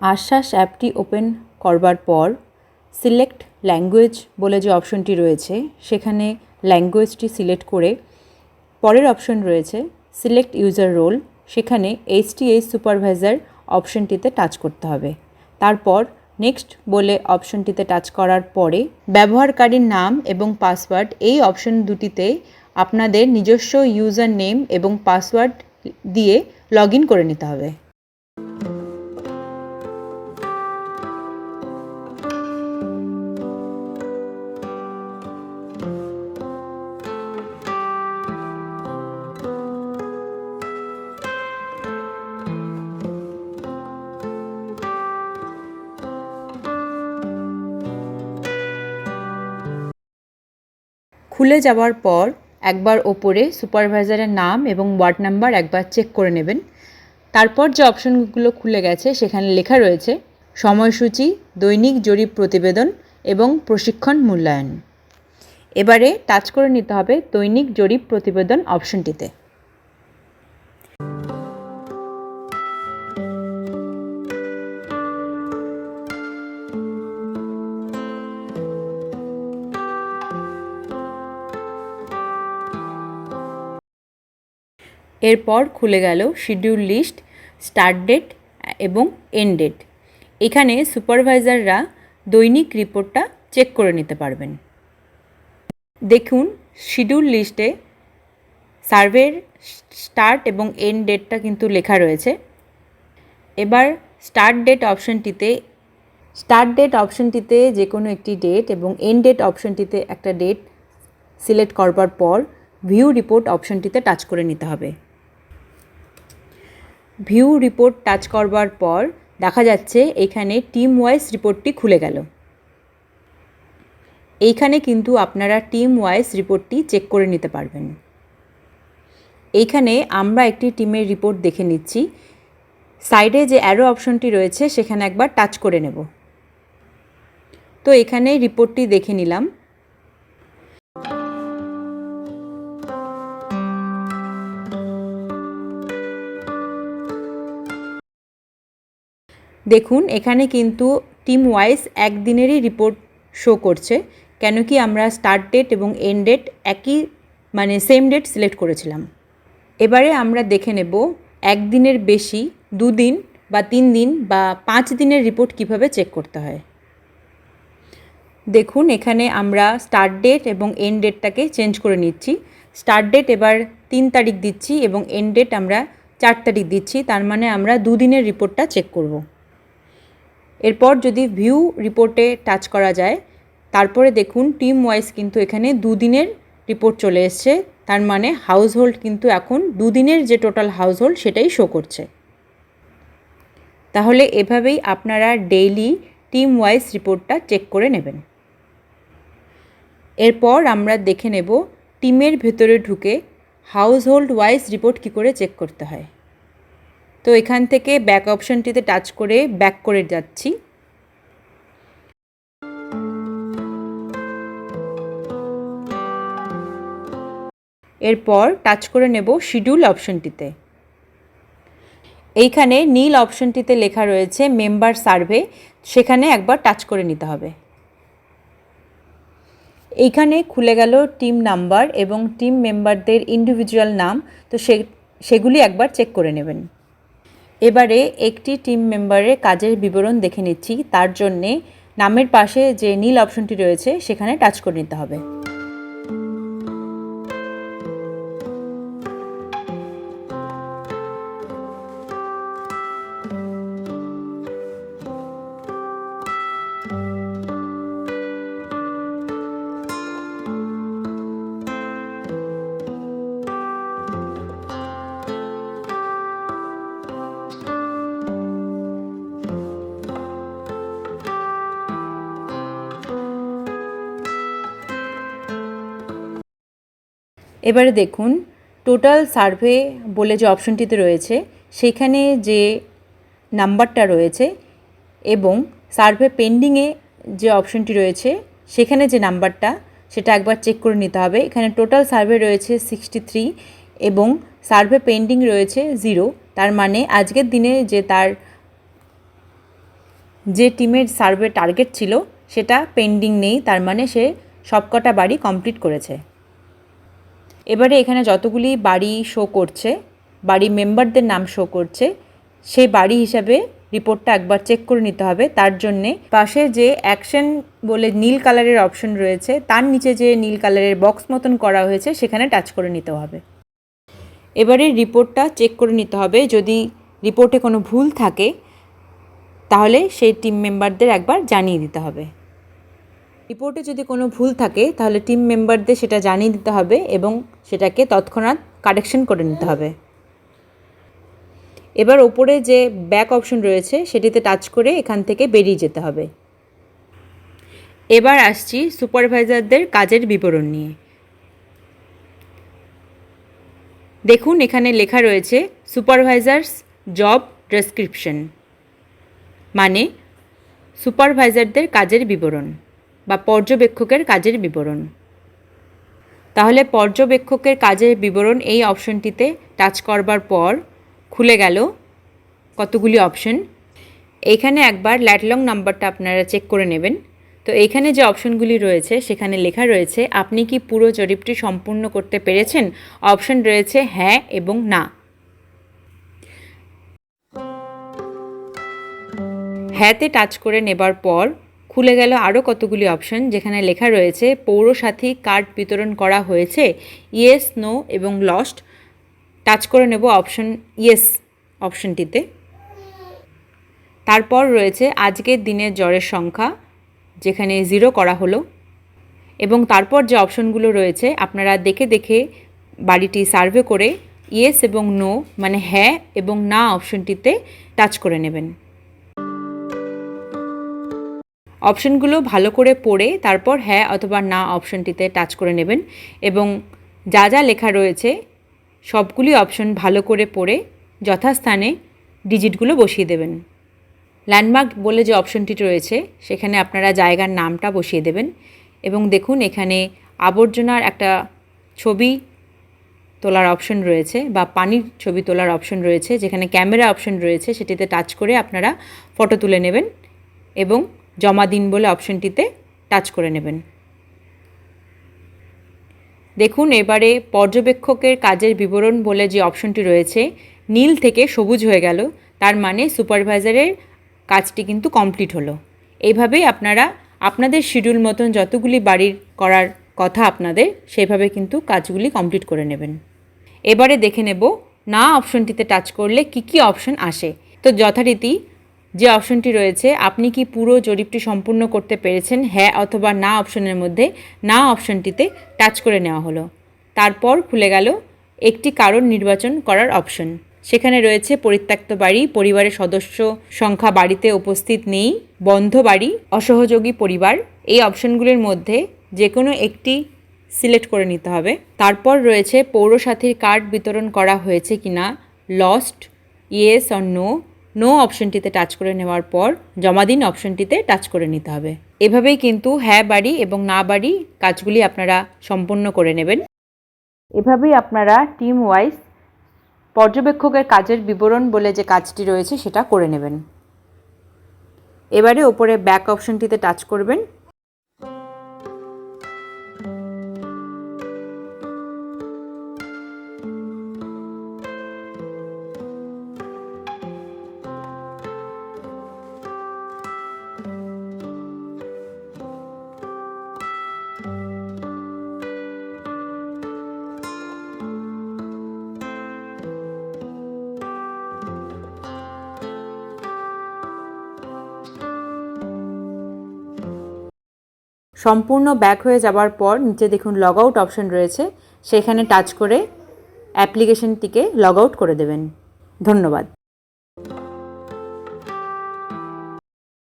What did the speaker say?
আশ্বাস অ্যাপটি ওপেন করবার পর সিলেক্ট ল্যাঙ্গুয়েজ বলে যে অপশনটি রয়েছে, সেখানে ল্যাঙ্গুয়েজটি সিলেক্ট করে পরের অপশন রয়েছে, সিলেক্ট ইউজার রোল, সেখানে এইচটিএইচ সুপারভাইজার অপশনটিতে টাচ করতে হবে। তারপর নেক্সট বলে অপশনটিতে টাচ করার পরে ব্যবহারকারীর নাম এবং পাসওয়ার্ড, এই অপশন দুটিতে আপনাদের নিজস্ব ইউজার নেম এবং পাসওয়ার্ড দিয়ে লগ করে নিতে হবে। খুলে যাওয়ার পর একবার ওপরে সুপারভাইজারের নাম এবং ওয়ার্ড নাম্বার একবার চেক করে নেবেন। তারপর যে অপশনগুলো খুলে গেছে, সেখানে লেখা রয়েছে, সময়সূচি, দৈনিক জরিপ প্রতিবেদন এবং প্রশিক্ষণ মূল্যায়ন। এবারে টাচ করে নিতে হবে দৈনিক জরিপ প্রতিবেদন অপশনটিতে। এরপর খুলে গেল শিডিউল লিস্ট স্টার্ট ডেট এবং এন্ড ডেট এখানে সুপারভাইজাররা দৈনিক রিপোর্টটা চেক করে নিতে পারবেন। দেখুন শিডিউল লিস্টে সার্ভের স্টার্ট এবং এন্ড ডেটটা কিন্তু লেখা রয়েছে। এবার স্টার্ট ডেট অপশনটিতে স্টার্ট ডেট অপশনটিতে যে কোনো একটি ডেট এবং এন্ড ডেট অপশনটিতে একটা ডেট সিলেক্ট করবার পর ভিউ রিপোর্ট অপশনটিতে টাচ করে নিতে হবে। ভিউ রিপোর্ট টাচ করবার পর দেখা যাচ্ছে এখানে টিম ওয়াইজ রিপোর্টটি খুলে গেল। এইখানে কিন্তু আপনারা টিম ওয়াইজ রিপোর্টটি চেক করে নিতে পারবেন। এইখানে আমরা একটি টিমের রিপোর্ট দেখে নিচ্ছি। সাইডে যে অ্যারো অপশনটি রয়েছে, সেখানে একবার টাচ করে নেব। তো এখানে রিপোর্টটি দেখে নিলাম। দেখুন, এখানে কিন্তু টিম ওয়াইজ একদিনেরই রিপোর্ট শো করছে কেন কি আমরা স্টার্ট ডেট এবং এন্ড ডেট একই মানে সেম ডেট সিলেক্ট করেছিলাম। এবারে আমরা দেখে নেব একদিনের বেশি, দুদিন বা তিন দিন বা পাঁচ দিনের রিপোর্ট কীভাবে চেক করতে হয়। দেখুন, এখানে আমরা স্টার্ট ডেট এবং এন্ড ডেটটাকে চেঞ্জ করে নিচ্ছি। স্টার্ট ডেট এবার তিন তারিখ দিচ্ছি এবং এন্ড ডেট আমরা চার তারিখ দিচ্ছি, তার মানে আমরা দুদিনের রিপোর্টটা চেক করব। এরপর যদি ভিউ রিপোর্টে টাচ করা যায়, তারপরে দেখুন টিম ওয়াইজ কিন্তু এখানে দুদিনের রিপোর্ট চলে এসছে। তার মানে হাউস হোল্ড কিন্তু এখন দুদিনের যে টোটাল হাউস হোল্ড সেটাই শো করছে। তাহলে এভাবেই আপনারা ডেইলি টিম ওয়াইজ রিপোর্টটা চেক করে নেবেন। এরপর আমরা দেখে নেব টিমের ভেতরে ঢুকে হাউস হোল্ড ওয়াইজ রিপোর্ট কী করে চেক করতে হয়। তো এখান থেকে ব্যাক অপশনটিতে টাচ করে ব্যাক করে যাচ্ছি। এরপর টাচ করে নেব শিডিউল অপশনটিতে এইখানে নীল অপশনটিতে লেখা রয়েছে মেম্বার সার্ভে সেখানে একবার টাচ করে নিতে হবে। এইখানে খুলে গেল টিম নাম্বার এবং টিম মেম্বারদের ইন্ডিভিজুয়াল নাম, তো সে, সেগুলি একবার চেক করে নেবেন। এবারে একটি টিম মেম্বারের কাজের বিবরণ দেখে নিচ্ছি। তার জন্যে নামের পাশে যে নীল অপশনটি রয়েছে, সেখানে টাচ করে নিতে হবে। এবারে দেখুন টোটাল সার্ভে বলে যে অপশনটিতে রয়েছে, সেখানে যে নাম্বারটা রয়েছে এবং সার্ভে পেন্ডিংয়ে যে অপশনটি রয়েছে, সেখানে যে নাম্বারটা সেটা একবার চেক করে নিতে হবে। এখানে টোটাল সার্ভে রয়েছে সিক্সটি থ্রি এবং সার্ভে পেন্ডিং রয়েছে জিরো তার মানে আজকের দিনে যে তার যে টিমের সার্ভে টার্গেট ছিল, সেটা পেন্ডিং নেই। তার মানে সে সবকটা বাড়ি কমপ্লিট করেছে। এবারে এখানে যতগুলি বাড়ি শো করছে, বাড়ি মেম্বারদের নাম শো করছে, সেই বাড়ি হিসাবে রিপোর্টটা একবার চেক করে নিতে হবে। তার জন্যে পাশে যে অ্যাকশন বলে নীল কালারের অপশন রয়েছে, তার নিচে যে নীল কালারের বক্স মতন করা হয়েছে, সেখানে টাচ করে নিতে হবে। এবারে রিপোর্টটা চেক করে নিতে হবে। যদি রিপোর্টে কোনো ভুল থাকে, তাহলে সেই টিম মেম্বারদের একবার জানিয়ে দিতে হবে। রিপোর্টে যদি কোনো ভুল থাকে, তাহলে টিম মেম্বারদের সেটা জানিয়ে দিতে হবে এবং সেটাকে তৎক্ষণাৎ কারেকশন করে নিতে হবে। এবার ওপরে যে ব্যাক অপশন রয়েছে, সেটিতে টাচ করে এখান থেকে বেরিয়ে যেতে হবে। এবার আসছি সুপারভাইজারদের কাজের বিবরণ নিয়ে। দেখুন, এখানে লেখা রয়েছে, সুপারভাইজার্স জব ডেসক্রিপশন মানে সুপারভাইজারদের কাজের বিবরণ। বা পর্যবেক্ষকের কাজের বিবরণ। তাহলে পর্যবেক্ষকের কাজের বিবরণ এই অপশনটিতে টাচ করবার পর খুলে গেল কতগুলি অপশন। এইখানে একবার ল্যাটলং নাম্বারটা আপনারা চেক করে নেবেন। তো এইখানে যে অপশনগুলি রয়েছে, সেখানে লেখা রয়েছে, আপনি কি পুরো জরিপটি সম্পূর্ণ করতে পেরেছেন? অপশন রয়েছে হ্যাঁ এবং না। হ্যাঁতে টাচ করে নেবার পর খুলে গেল আরও কতগুলি অপশন, যেখানে লেখা রয়েছে, পৌরসাথী কার্ড বিতরণ করা হয়েছে, ইয়েস, নো এবং লস্ট। টাচ করে নেব অপশন, ইয়েস অপশনটিতে। তারপর রয়েছে, আজকের দিনের জ্বরের সংখ্যা যেখানে জিরো করা হলো। এবং তারপর যে অপশনগুলো রয়েছে, আপনারা দেখে দেখে বাড়িটি সার্ভে করে, ইয়েস এবং নো মানে হ্যাঁ এবং না অপশনটিতে টাচ করে নেবেন। অপশনগুলো ভালো করে পড়ে তারপর হ্যাঁ অথবা না অপশনটিতে টাচ করে নেবেন এবং যা যা লেখা রয়েছে সবগুলি অপশন ভালো করে পড়ে যথাস্থানে ডিজিটগুলো বসিয়ে দেবেন। ল্যান্ডমার্ক বলে যে অপশনটি রয়েছে সেখানে আপনারা জায়গার নামটা বসিয়ে দেবেন এবং দেখুন এখানে আবর্জনার একটা ছবি তোলার অপশন রয়েছে বা পানির ছবি তোলার অপশন রয়েছে যেখানে ক্যামেরা অপশন রয়েছে সেটিতে টাচ করে আপনারা ফটো তুলে নেবেন এবং জমা দিন বলে অপশনটিতে টাচ করে নেবেন। দেখুন, এবারে পর্যবেক্ষকের কাজের বিবরণ বলে যে অপশনটি রয়েছে, নীল থেকে সবুজ হয়ে গেল। তার মানে সুপারভাইজারের কাজটি কিন্তু কমপ্লিট হলো। এইভাবেই আপনারা আপনাদের শিডিউল মতন যতগুলি বাড়ির করার কথা আপনাদের সেইভাবে কিন্তু কাজগুলি কমপ্লিট করে নেবেন। এবারে দেখে নেব, না অপশনটিতে টাচ করলে কি কি অপশন আসে। তো যথারীতি যে অপশনটি রয়েছে, আপনি কি পুরো জরিপটি সম্পূর্ণ করতে পেরেছেন? হ্যাঁ অথবা না অপশনের মধ্যে না অপশনটিতে টাচ করে নেওয়া হলো। তারপর খুলে গেল একটি কারণ নির্বাচন করার অপশন। সেখানে রয়েছে পরিত্যক্ত বাড়ি, পরিবারের সদস্য সংখ্যা বাড়িতে উপস্থিত নেই, বন্ধ বাড়ি, অসহযোগী পরিবার। এই অপশনগুলির মধ্যে যে কোনো একটি সিলেক্ট করে নিতে হবে। তারপর রয়েছে পৌরসাথীর কার্ড বিতরণ করা হয়েছে কিনা lost yes or no no অপশনটিতে টাচ করে নেওয়ার পর জমা দিন অপশনটিতে টাচ করে নিতে হবে। এভাবেই কিন্তু হ্যাঁ বাড়ি এবং না, বাড়ি কাজগুলি আপনারা সম্পন্ন করে নেবেন। এভাবেই আপনারা টিম ওয়াইজ পর্যবেক্ষকের কাজের বিবরণ বলে যে কাজটি রয়েছে সেটা করে নেবেন। এবারে ওপরে ব্যাক অপশনটিতে টাচ করবেন। সম্পূর্ণ ব্যাক হয়ে যাবার পর নিচে দেখুন লগ আউট অপশন রয়েছে। সেখানে টাচ করে অ্যাপ্লিকেশনটিকে লগ আউট করে দেবেন। ধন্যবাদ।